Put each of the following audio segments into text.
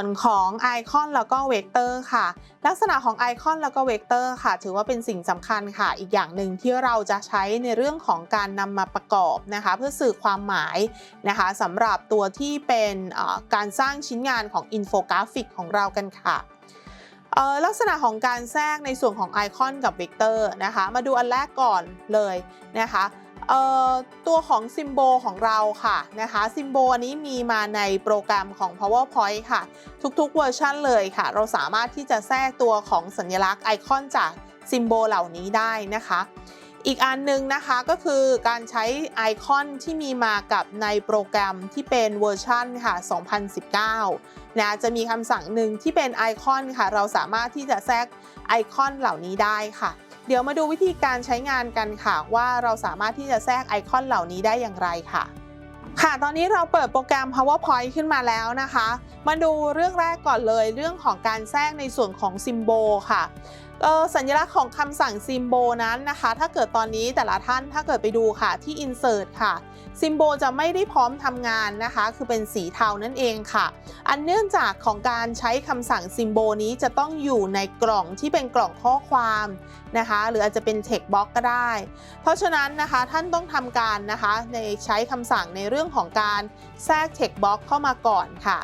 วนของไอคอนแล้วก็เวกเตอร์ค่ะ ลักษณะของไอคอนแล้วก็เวกเตอร์ค่ะ ถือว่าเป็นสิ่งสำคัญค่ะ อีกอย่างหนึ่งที่เราจะใช้ในเรื่องของการนำมาประกอบนะคะ เพื่อสื่อความหมายนะคะสำหรับตัวที่เป็นการสร้างชิ้นงานของอินโฟกราฟิกของเรากันค่ะลักษณะของการแทรกในส่วนของไอคอนกับเวกเตอร์นะคะ มาดูอันแรกก่อนเลยนะคะ ตัวของซิมโบลของเราค่ะนะคะซิมโบลอันนี้มีมาในโปรแกรมของ PowerPoint ค่ะ ทุกๆเวอร์ชันเลยค่ะ เราสามารถที่จะแทรกตัวของสัญลักษณ์ไอคอนจากซิมโบลเหล่านี้ได้นะคะ อีกอันหนึงนะคะก็คือการใช้ไอคอนที่มีมากับในโปรแกรมที่เป็นเวอร์ชันค่ะ 2019 นะจะมีคำสั่งหนึ่งที่เป็นไอคอนค่ะ เราสามารถที่จะแทรกไอคอนเหล่านี้ได้ค่ะ เดี๋ยวมาดูวิธีการใช้งานกันค่ะ ว่าเราสามารถที่จะแทรกไอคอนเหล่านี้ได้อย่างไรค่ะ ค่ะ ตอนนี้เราเปิดโปรแกรม PowerPoint ขึ้นมาแล้วนะคะ มาดูเรื่องแรกก่อนเลยเรื่องของการแทรกในส่วนของซิมโบค่ะเอ่อ สัญลักษณ์ของคำสั่งซิมโบนั้นนะคะ ถ้าเกิดตอนนี้แต่ละท่านถ้าเกิดไปดูค่ะที่ Insert ค่ะซิมโบจะไม่ได้พร้อมทำงานนะคะ คือเป็นสีเทานั่นเองค่ะ อันเนื่องจากของการใช้คำสั่งซิมโบนี้จะต้องอยู่ในกล่องที่เป็นกล่องข้อความนะคะ หรืออาจจะเป็น text box ก็ได้ เพราะฉะนั้นนะคะท่านต้องทำการนะคะในใช้คำสั่งในเรื่องของการแทรก text box เข้ามาก่อนค่ะ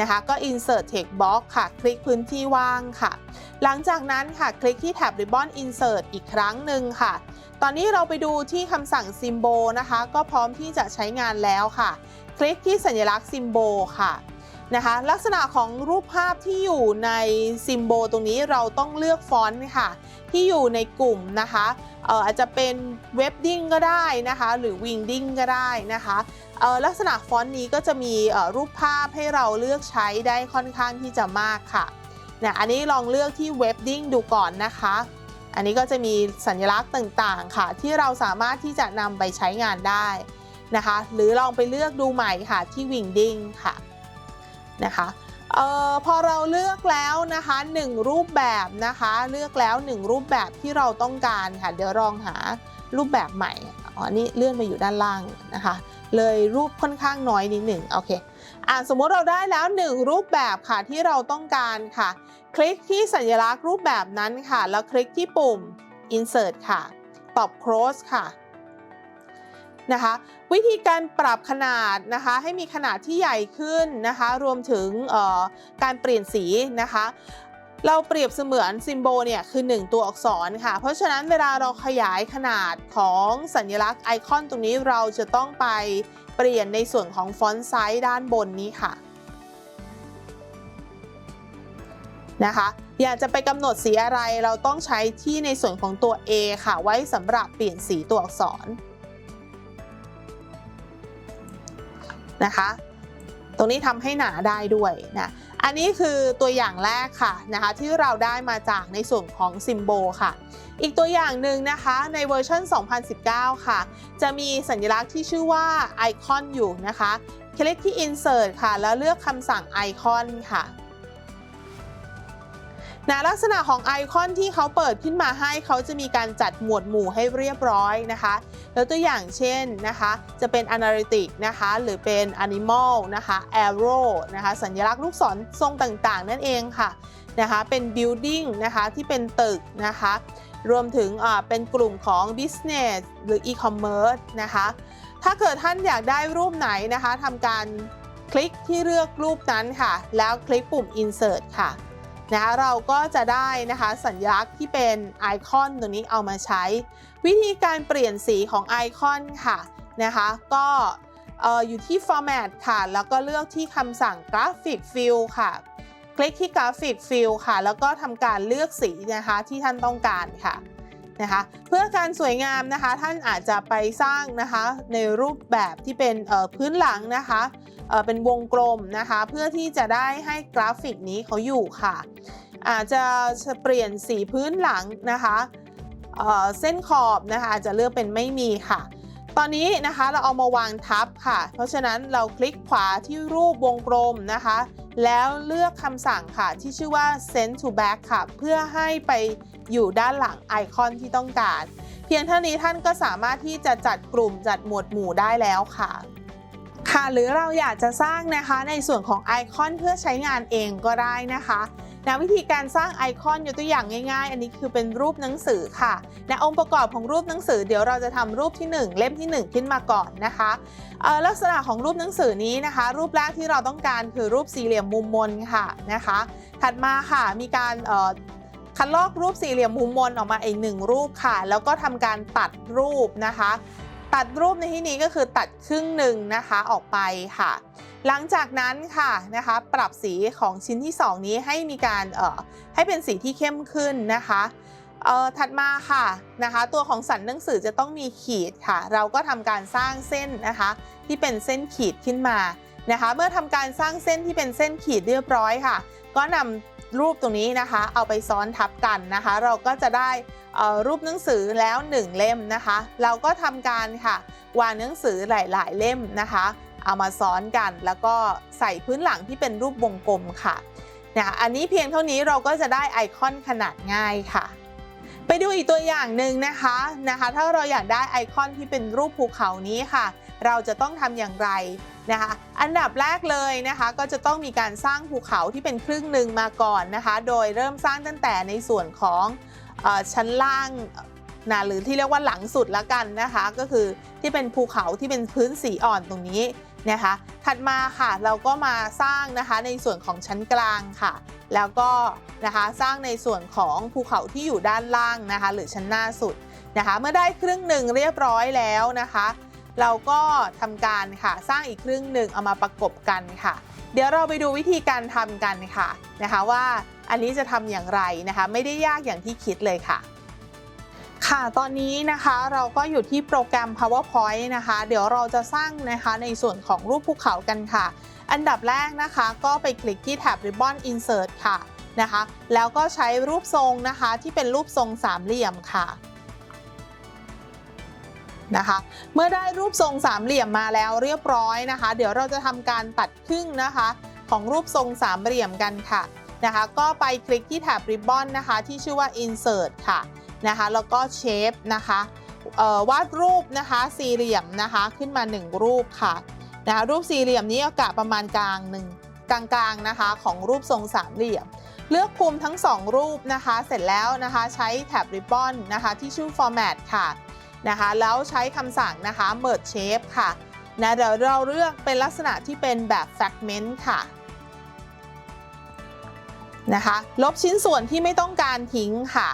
นะคะ ก็ insert text box ค่ะ คลิกพื้นที่ว่างค่ะ หลังจากนั้นค่ะ คลิกที่แท็บ ribbon insert อีกครั้งหนึ่งค่ะ ตอนนี้เราไปดูที่คำสั่ง symbol นะคะ ก็พร้อมที่จะใช้งานแล้วค่ะ คลิกที่สัญลักษณ์ symbol ค่ะนะคะลักษณะของรูปภาพที่อยู่ใน symbol ตรงนี้เราต้องเลือกฟอนต์ค่ะ ที่อยู่ในกลุ่มนะคะอาจจะเป็นเว็บดิ้งก็ได้นะคะ หรือวิงดิ้งก็ได้นะคะ ลักษณะฟอนต์นี้ก็จะมีรูปภาพให้เราเลือกใช้ได้ค่อนข้างที่จะมากค่ะเนี่ยอันนี้ลองเลือกที่เว็บดิ้งดูก่อนนะคะ อันนี้ก็จะมีสัญลักษณ์ต่างๆ ค่ะ ที่เราสามารถที่จะนำไปใช้งานได้นะคะ หรือลองไปเลือกดูใหม่ค่ะที่วิงดิ้งค่ะนะคะเออพอเราเลือกแล้วนะคะหนึ่งรูปแบบนะคะ เลือกแล้วหนึ่งรูปแบบที่เราต้องการค่ะ เดี๋ยวลองหารูปแบบใหม่อ๋อนี่เลื่อนไปอยู่ด้านล่างนะคะ เลยรูปค่อนข้างน้อยนิดหนึ่งโอเคอะสมมติเราได้แล้วหนึ่งรูปแบบค่ะที่เราต้องการค่ะ คลิกที่สัญลักษณ์รูปแบบนั้นค่ะ แล้วคลิกที่ปุ่ม insert ค่ะ ตอบ close ค่ะนะคะวิธีการปรับขนาดนะคะให้มีขนาดที่ใหญ่ขึ้นนะคะ รวมถึงการเปลี่ยนสีนะคะ เราเปรียบเสมือนซิมโบลเนี่ยคือ 1 ตัวอักษรค่ะ เพราะฉะนั้นเวลาเราขยายขนาดของสัญลักษณ์ไอคอนตรงนี้เราจะต้องไปเปลี่ยนในส่วนของฟอนต์ไซส์ด้านบนนี้ค่ะนะคะอยากจะไปกำหนดสีอะไรเราต้องใช้ที่ในส่วนของตัว A ค่ะ ไว้สำหรับเปลี่ยนสีตัวอักษรนะคะ ตรงนี้ทำให้หนาได้ด้วยนะ อันนี้คือตัวอย่างแรกค่ะนะคะที่เราได้มาจากในส่วนของซิมโบลค่ะ อีกตัวอย่างหนึ่งนะคะในเวอร์ชัน 2019 ค่ะ จะมีสัญลักษณ์ที่ชื่อว่าไอคอนอยู่นะคะ คลิกที่ Insert ค่ะ แล้วเลือกคำสั่งไอคอนค่ะ นะลักษณะของไอคอนที่เขาเปิดขึ้นมาให้เขาจะมีการจัดหมวดหมู่ให้เรียบร้อยนะคะ แล้วตัวอย่างเช่นนะคะจะเป็น Analytic นะคะหรือเป็น Animal นะคะ Arrow นะคะสัญลักษณ์ลูกศรทรงต่างๆ นั่นเองค่ะนะคะเป็น Building นะคะที่เป็นตึกนะคะรวมถึงเป็นกลุ่มของ Business หรือ E-commerce นะคะถ้าเกิดท่านอยากได้รูปไหนนะคะทำการคลิกที่เลือกรูปนั้นค่ะ แล้วคลิกปุ่ม Insert ค่ะ นะคะเราก็จะได้นะคะสัญลักษณ์ที่เป็นไอคอนตัวนี้เอามาใช้ วิธีการเปลี่ยนสีของไอคอนค่ะนะคะก็เอ่ออยู่ที่ Format ค่ะ แล้วก็เลือกที่คำสั่ง Graphic Fill ค่ะ คลิกที่ Graphic Fill ค่ะ แล้วก็ทำการเลือกสีนะคะที่ท่านต้องการค่ะ นะคะเพื่อการสวยงามนะคะท่านอาจจะไปสร้างนะคะในรูปแบบที่เป็นพื้นหลังนะคะเเป็นวงกลมนะคะเพื่อที่จะได้ให้กราฟิกนี้เขาอยู่ค่ะ อาจจะเปลี่ยนสีพื้นหลังนะคะเเส้นขอบนะคะอาจจะเลือกเป็นไม่มีค่ะ ตอนนี้นะคะเราเอามาวางทับค่ะ เพราะฉะนั้นเราคลิกขวาที่รูปวงกลมนะคะ แล้วเลือกคำสั่งค่ะที่ชื่อว่า send to back ค่ะ เพื่อให้ไป อยู่ด้านหลังไอคอนที่ต้องการ เพียงเท่านี้ท่านก็สามารถที่จะจัดกลุ่มจัดหมวดหมู่ได้แล้วค่ะ ค่ะหรือเราอยากจะสร้างนะคะในส่วนของไอคอนเพื่อใช้งานเองก็ได้นะคะนะวิธีการสร้างไอคอนยกตัวอย่างง่ายๆ อันนี้คือเป็นรูปหนังสือค่ะนะองค์ประกอบของรูปหนังสือเดี๋ยวเราจะทำรูปที่ 1 เล่มที่ 1 ขึ้นมาก่อนนะคะเออลักษณะของรูปหนังสือนี้นะคะ รูปแรกที่เราต้องการคือรูปสี่เหลี่ยมมุมมนค่ะนะคะ ถัดมาค่ะมีการเออ คัดลอกรูปสี่เหลี่ยมมุมมนออกมาอีกหนึ่งรูปค่ะ แล้วก็ทำการตัดรูปนะคะ ตัดรูปในที่นี้ก็คือตัดครึ่งหนึ่งนะคะออกไปค่ะ หลังจากนั้นค่ะนะคะปรับสีของชิ้นที่ 2 นี้ให้มีการเอ่อให้เป็นสีที่เข้มขึ้นนะคะเอ่อถัดมาค่ะนะคะ ตัวของสันหนังสือจะต้องมีขีดค่ะ เราก็ทำการสร้างเส้นนะคะ ที่เป็นเส้นขีดขึ้นมานะคะ เมื่อทำการสร้างเส้นที่เป็นเส้นขีดเรียบร้อยค่ะ ก็นำ รูปตรงนี้นะคะ เอาไปซ้อนทับกันนะคะ เราก็จะได้รูปหนังสือแล้ว 1 เล่มนะคะ เราก็ทำการค่ะ วางหนังสือหลาย ๆ เล่มนะคะ เอามาซ้อนกัน แล้วก็ใส่พื้นหลังที่เป็นรูปวงกลมค่ะนะอันนี้เพียงเท่านี้เราก็จะได้ไอคอนขนาดง่ายค่ะ ไปดูอีกตัวอย่างหนึ่งนะคะนะคะ ถ้าเราอยากได้ไอคอนที่เป็นรูปภูเขานี้ค่ะ เราจะต้องทำอย่างไรนะคะ อันดับแรกเลยนะคะก็จะต้องมีการสร้างภูเขาที่เป็นครึ่งหนึ่งมาก่อนนะคะ โดยเริ่มสร้างตั้งแต่ในส่วนของอชั้นล่างนะหรือที่เรียกว่าหลังสุดละกันนะคะ ก็คือที่เป็นภูเขาที่เป็นพื้นสีอ่อนตรงนี้นะคะ ถัดมาค่ะเราก็มาสร้างนะคะในส่วนของชั้นกลางค่ะ แล้วก็นะคะสร้างในส่วนของภูเขาที่อยู่ด้านล่างนะคะ หรือชั้นหน้าสุดนะคะ เมื่อได้ครึ่งหนึ่งเรียบร้อยแล้วนะคะ เราก็ทำการค่ะสร้างอีกครึ่งหนึ่งเอามาประกบกันค่ะ เดี๋ยวเราไปดูวิธีการทำกันค่ะนะคะว่าอันนี้จะทำอย่างไรนะคะ ไม่ได้ยากอย่างที่คิดเลยค่ะ ค่ะตอนนี้นะคะเราก็อยู่ที่โปรแกรม PowerPoint นะคะ เดี๋ยวเราจะสร้างนะคะในส่วนของรูปภูเขากันค่ะ อันดับแรกนะคะก็ไปคลิกที่แท็บ Ribbon Insert ค่ะนะคะ แล้วก็ใช้รูปทรงนะคะที่เป็นรูปทรงสามเหลี่ยมค่ะ นะคะ เมื่อได้รูปทรงสามเหลี่ยมมาแล้วเรียบร้อยนะคะ เดี๋ยวเราจะทำการตัดครึ่งนะคะ ของรูปทรงสามเหลี่ยมกันค่ะนะคะ ก็ไปคลิกที่แท็บ Ribbon นะคะ ที่ชื่อว่า Insert ค่ะนะคะแล้วก็ Shape นะคะวาดรูปนะคะสี่เหลี่ยมนะคะขึ้นมา 1 รูปค่ะนะคะรูปสี่เหลี่ยมนี้ก็กะประมาณกลางหนึ่งกลางๆนะคะของรูปทรงสามเหลี่ยม เลือกคุมทั้ง 2 รูปนะคะ เสร็จแล้วนะคะใช้แท็บ Ribbon นะคะที่ชื่อ Format ค่ะ นะคะแล้วใช้คำสั่งนะคะ Merge Shape ค่ะนะเดี๋ยวเราเลือกเป็นลักษณะที่เป็นแบบ Fragment ค่ะนะคะลบชิ้นส่วนที่ไม่ต้องการทิ้งค่ะ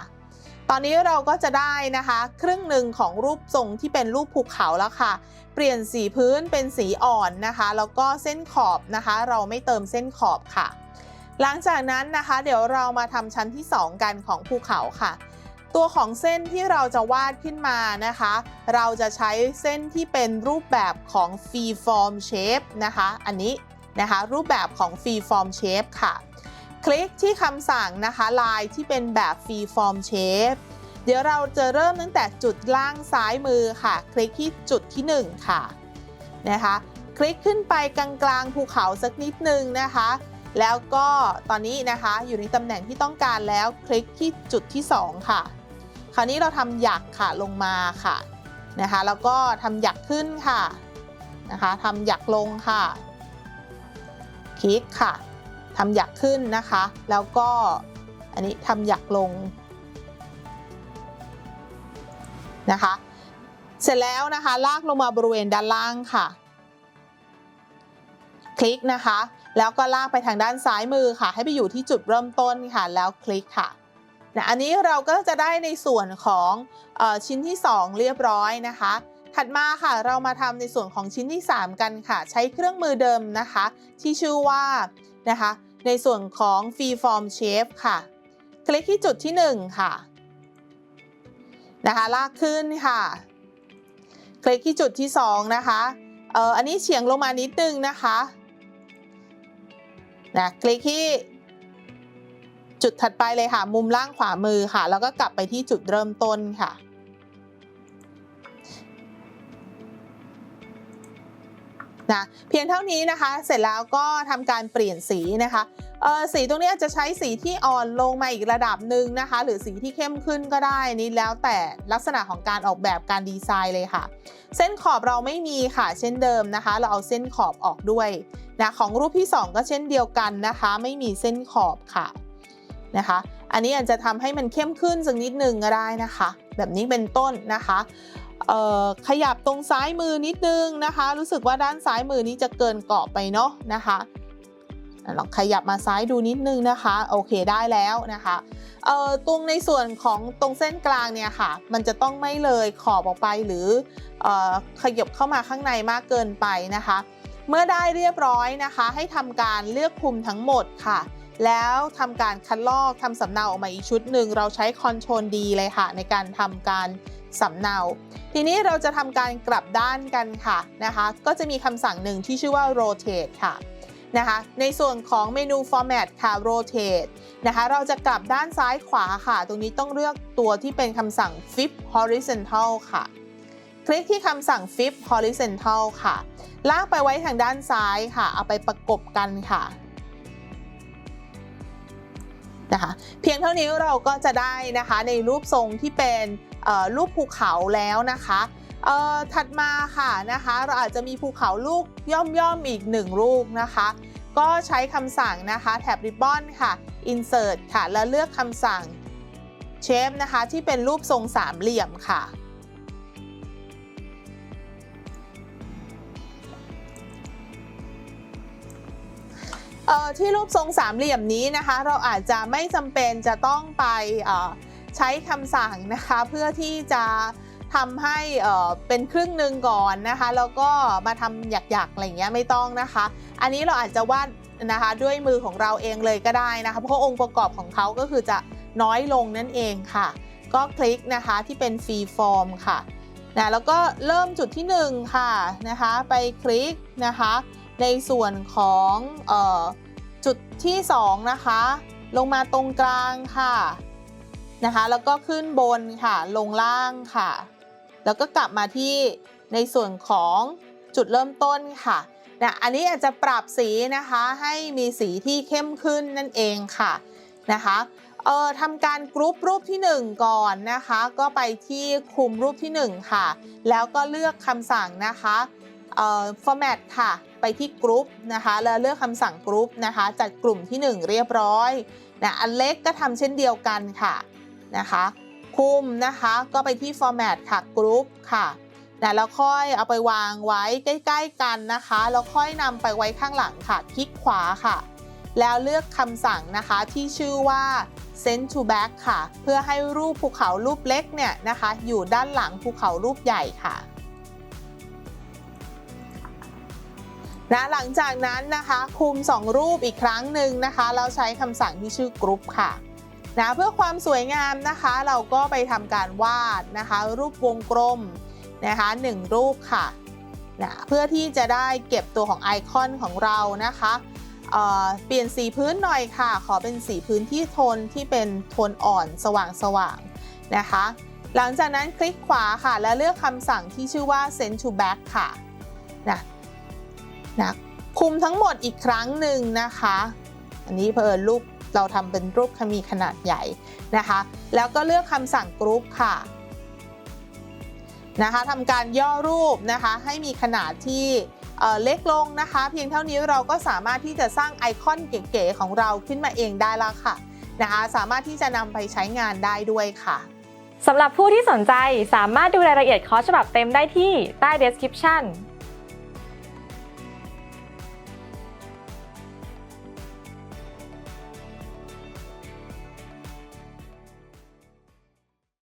ตอนนี้เราก็จะได้นะคะ ครึ่งหนึ่งของรูปทรงที่เป็นรูปภูเขาแล้วค่ะ เปลี่ยนสีพื้นเป็นสีอ่อนนะคะ แล้วก็เส้นขอบนะคะ เราไม่เติมเส้นขอบค่ะ หลังจากนั้นนะคะ เดี๋ยวเรามาทำชั้นที่ 2 กันของภูเขาค่ะ ตัวของเส้นที่เราจะวาดขึ้นมานะคะ เราจะใช้เส้นที่เป็นรูปแบบของ free form shape นะคะ อันนี้นะคะรูปแบบของ free form shape ค่ะ คลิกที่คำสั่งนะคะลายที่เป็นแบบ free form shape เดี๋ยวเราจะเริ่มตั้งแต่จุดล่างซ้ายมือค่ะ คลิกที่จุดที่ 1 ค่ะนะคะ คลิกขึ้นไปกลางๆภูเขาสักนิดนึงนะคะ แล้วก็ตอนนี้นะคะอยู่ในตำแหน่งที่ต้องการแล้วคลิกที่จุดที่ 2 ค่ะ คราวนี้เราทำหยักค่ะลงมาค่ะนะคะแล้วก็ทำหยักขึ้นค่ะนะคะทำหยักลงค่ะคลิกค่ะทำหยักขึ้นนะคะ แล้วก็อันนี้ทำหยักลงนะคะ เสร็จแล้วนะคะลากลงมาบริเวณด้านล่างค่ะ คลิกนะคะ แล้วก็ลากไปทางด้านซ้ายมือค่ะ ให้ไปอยู่ที่จุดเริ่มต้นค่ะ แล้วคลิกค่ะ นะอันนี้เราก็จะได้ในส่วนของอชิ้นที่ 2 เรียบร้อยนะคะ ถัดมาค่ะเรามาทำในส่วนของชิ้นที่ 3 กันค่ะ ใช้เครื่องมือเดิมนะคะ ที่ชื่อว่านะคะ ในส่วนของ Free Form Shape ค่ะ คลิกที่จุดที่ 1 ค่ะนะคะลากขึ้นค่ะ คลิกที่จุดที่ 2 นะคะเอ่ออันนี้เฉียงลงมานิดนึงนะคะนะคลิกที่ จุดถัดไปเลยค่ะ มุมล่างขวามือค่ะ แล้วก็กลับไปที่จุดเริ่มต้นค่ะ นะเพียงเท่านี้นะคะ เสร็จแล้วก็ทำการเปลี่ยนสีนะคะเออสีตรงนี้อาจจะใช้สีที่อ่อนลงมาอีกระดับหนึ่งนะคะ หรือสีที่เข้มขึ้นก็ได้นี่แล้วแต่ลักษณะของการออกแบบการดีไซน์เลยค่ะ เส้นขอบเราไม่มีค่ะ เช่นเดิมนะคะ เราเอาเส้นขอบออกด้วยนะของรูปที่ 2 ก็เช่นเดียวกันนะคะ ไม่มีเส้นขอบค่ะ นะคะ อันนี้อาจจะทำให้มันเข้มขึ้นสักนิดหนึ่งก็ได้นะคะ แบบนี้เป็นต้นนะคะขยับตรงซ้ายมือนิดนึงนะคะ รู้สึกว่าด้านซ้ายมือนี้จะเกินเกาะไปเนาะนะคะลองขยับมาซ้ายดูนิดนึงนะคะ โอเคได้แล้วนะคะเอ่อตรงในส่วนของตรงเส้นกลางเนี่ยค่ะ มันจะต้องไม่เลยขอบออกไปหรือเอ่อขยับเข้ามาข้างในมากเกินไปนะคะ เมื่อได้เรียบร้อยนะคะ ให้ทำการเลือกคุมทั้งหมดค่ะ แล้วทำการคัดลอกทำสำเนาออกมาอีกชุดหนึ่งเราใช้ Ctrl D เลยค่ะ ในการทำการสำเนา ทีนี้เราจะทำการกลับด้านกันค่ะนะคะ ก็จะมีคำสั่งหนึ่งที่ชื่อว่า rotate ค่ะนะคะ ในส่วนของเมนู format ค่ะ rotate นะคะ เราจะกลับด้านซ้ายขวาค่ะ ตรงนี้ต้องเลือกตัวที่เป็นคำสั่ง flip horizontal ค่ะ คลิกที่คำสั่ง flip horizontal ค่ะ ลากไปไว้ทางด้านซ้ายค่ะ เอาไปประกบกันค่ะ นะคะ เพียงเท่านี้เราก็จะได้นะคะในรูปทรงที่เป็นรูปภูเขาแล้วนะคะถัดมาค่ะนะคะเราอาจจะมีภูเขาลูกย่อมย่อมๆอีกหนึ่งลูกนะคะ ก็ใช้คำสั่งนะคะแท็บริบบอนค่ะ insert ค่ะ แล้วเลือกคำสั่ง shape นะคะที่เป็นรูปทรงสามเหลี่ยมค่ะ ที่รูปทรงสามเหลี่ยมนี้นะคะ เราอาจจะไม่จำเป็นจะต้องไปใช้คำสั่งนะคะ เพื่อที่จะทำให้เเป็นครึ่งหนึ่งก่อนนะคะ แล้วก็มาทำหยักๆอะไรเงี้ยไม่ต้องนะคะ อันนี้เราอาจจะวาดนะคะด้วยมือของเราเองเลยก็ได้นะคะเพราะองค์ประกอบของเขาก็คือจะน้อยลงนั่นเองค่ะ ก็คลิกนะคะที่เป็นฟรีฟอร์มค่ะนะแล้วก็เริ่มจุดที่หนึ่งค่ะนะคะ ไปคลิกนะคะ ในส่วนของออจุดที่ 2 นะคะ ลงมาตรงกลางค่ะนะคะ แล้วก็ขึ้นบนค่ะ ลงล่างค่ะ แล้วก็กลับมาที่ในส่วนของจุดเริ่มต้นค่ะนะอันนี้อาจจะปรับสีนะคะให้มีสีที่เข้มขึ้นนั่นเองค่ะนะคะเอ่อทำการกรุ๊ปรูปที่ 1 ก่อนนะคะ ก็ไปที่คุมรูปที่ 1 ค่ะ แล้วก็เลือกคำสั่งนะคะเอ่อ format ค่ะ ไปที่กรุ๊ปนะคะแล้วเลือกคำสั่งกรุ๊ปนะคะจัดกลุ่มที่ 1 เรียบร้อยนะอันเล็กก็ทำเช่นเดียวกันค่ะนะคะคุมนะคะก็ไปที่ format ค่ะกรุ๊ปค่ะนะแล้วค่อยเอาไปวางไว้ใกล้ๆกันนะคะแล้วค่อยนำไปไว้ข้างหลังค่ะ คลิกขวาค่ะ แล้วเลือกคำสั่งนะคะที่ชื่อว่า send to back ค่ะ เพื่อให้รูปภูเขารูปเล็กเนี่ยนะคะ อยู่ด้านหลังภูเขารูปใหญ่ค่ะ นะหลังจากนั้นนะคะคุม 2 รูปอีกครั้งหนึ่งนะคะเราใช้คำสั่งที่ชื่อกรุ๊ปค่ะนะเพื่อความสวยงามนะคะเราก็ไปทำการวาดนะคะ รูปวงกลมนะคะหนึ่งรูปค่ะนะเพื่อที่จะได้เก็บตัวของไอคอนของเรานะคะเเปลี่ยนสีพื้นหน่อยค่ะ ขอเป็นสีพื้นที่โทนที่เป็นโทนอ่อนสว่างๆนะคะ หลังจากนั้นคลิกขวาค่ะ แล้วเลือกคำสั่งที่ชื่อว่า send to back ค่ะนะ นะคุมทั้งหมดอีกครั้งหนึ่งนะคะ อันนี้เพอิญรูปเราทำเป็นรูปมีขนาดใหญ่นะคะ แล้วก็เลือกคำสั่งกรุ๊ปค่ะนะคะทำการย่อรูปนะคะให้มีขนาดที่เเล็กลงนะคะ เพียงเท่านี้เราก็สามารถที่จะสร้างไอคอนเก๋ๆของเราขึ้นมาเองได้ล้วค่ะนะคะสามารถที่จะนำไปใช้งานได้ด้วยค่ะสำหรับผู้ที่สนใจสามารถดูรายละเอียดคอร์สฉบับเต็มได้ที่ใต้ description